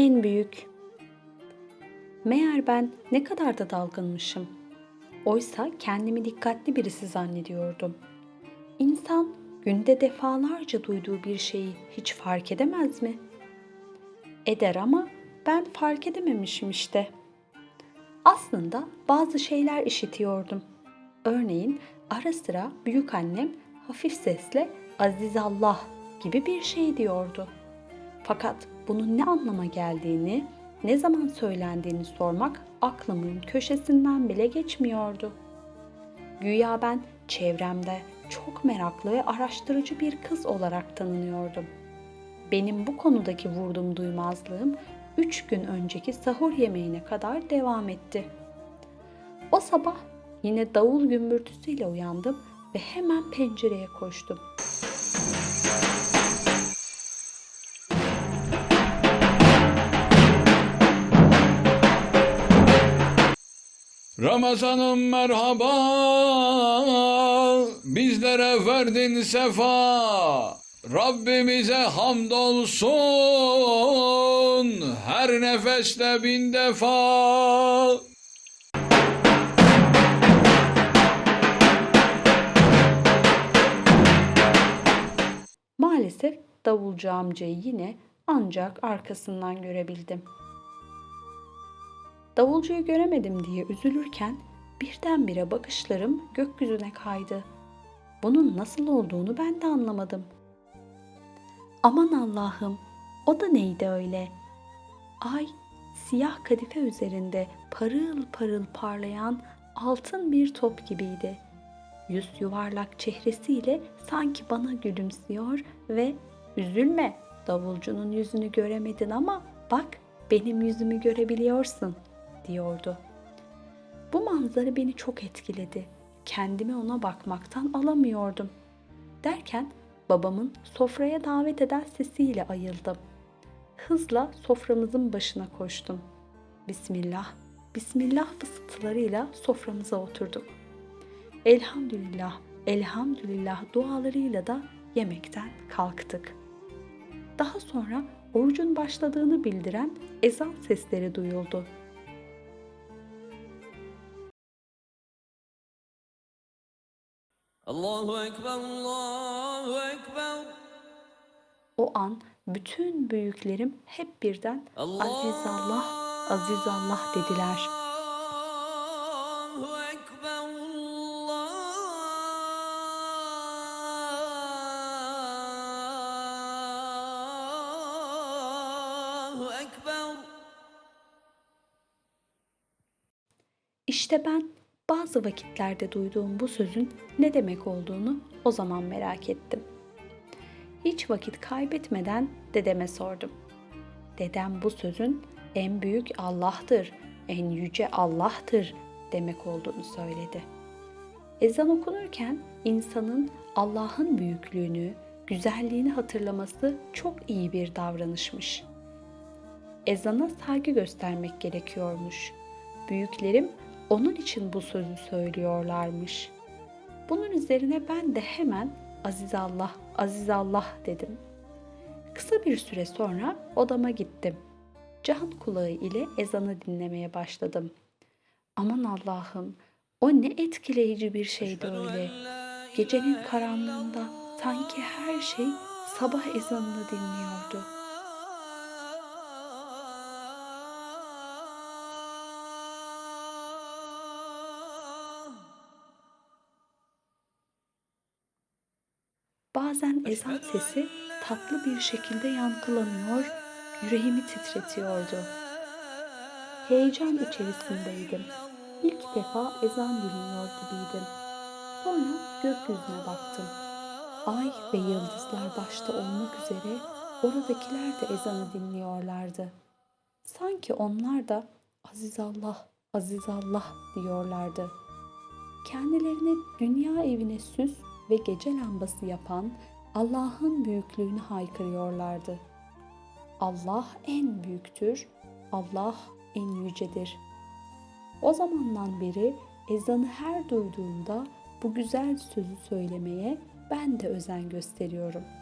en büyük. Meğer ben ne kadar da dalgınmışım. Oysa kendimi dikkatli birisi zannediyordum. İnsan günde defalarca duyduğu bir şeyi hiç fark edemez mi? Eder ama ben fark edememişim işte. Aslında bazı şeyler işitiyordum. Örneğin ara sıra büyük annem hafif sesle Aziz Allah gibi bir şey diyordu. Fakat bunun ne anlama geldiğini, ne zaman söylendiğini sormak aklımın köşesinden bile geçmiyordu. Güya ben çevremde çok meraklı ve araştırıcı bir kız olarak tanınıyordum. Benim bu konudaki vurdum duymazlığım üç gün önceki sahur yemeğine kadar devam etti. O sabah yine davul gümbürtüsüyle uyandım ve hemen pencereye koştum. Ramazanım merhaba, bizlere verdin sefa. Rabbimize hamdolsun, her nefeste bin defa. Maalesef davulcu amcayı yine ancak arkasından görebildim. Davulcuyu göremedim diye üzülürken birdenbire bakışlarım gökyüzüne kaydı. Bunun nasıl olduğunu ben de anlamadım. Aman Allah'ım, o da neydi öyle? Ay, siyah kadife üzerinde parıl parıl parlayan altın bir top gibiydi. Yüz yuvarlak çehresiyle sanki bana gülümsüyor ve üzülme davulcunun yüzünü göremedin ama bak benim yüzümü görebiliyorsun diyordu. Bu manzara beni çok etkiledi. Kendimi ona bakmaktan alamıyordum. Derken babamın sofraya davet eden sesiyle ayıldım. Hızla soframızın başına koştum. Bismillah, Bismillah fısıltılarıyla soframıza oturduk. Elhamdülillah, elhamdülillah dualarıyla da yemekten kalktık. Daha sonra orucun başladığını bildiren ezan sesleri duyuldu. Allahu Ekber, Allahu Ekber. O an bütün büyüklerim hep birden Aziz Allah, Aziz Allah dediler. Allahu Ekber, Allahu Ekber. İşte ben bazı vakitlerde duyduğum bu sözün ne demek olduğunu o zaman merak ettim. Hiç vakit kaybetmeden dedeme sordum. Dedem bu sözün en büyük Allah'tır, en yüce Allah'tır demek olduğunu söyledi. Ezan okunurken insanın Allah'ın büyüklüğünü, güzelliğini hatırlaması çok iyi bir davranışmış. Ezana saygı göstermek gerekiyormuş. Büyüklerim onun için bu sözü söylüyorlarmış. Bunun üzerine ben de hemen Aziz Allah, Aziz Allah dedim. Kısa bir süre sonra odama gittim. Can kulağı ile ezanı dinlemeye başladım. Aman Allah'ım, o ne etkileyici bir şeydi öyle. Gecenin karanlığında sanki her şey sabah ezanını dinliyordu. Bazen ezan sesi tatlı bir şekilde yankılanıyor, yüreğimi titretiyordu. Heyecan içerisindeydim. İlk defa ezan dinliyor gibiydim. Sonra gökyüzüne baktım. Ay ve yıldızlar başta olmak üzere oradakiler de ezanı dinliyorlardı. Sanki onlar da Aziz Allah, Aziz Allah diyorlardı. Kendilerine dünya evine süs ve gece lambası yapan Allah'ın büyüklüğünü haykırıyorlardı. Allah en büyüktür, Allah en yücedir. O zamandan beri ezanı her duyduğumda bu güzel sözü söylemeye ben de özen gösteriyorum.''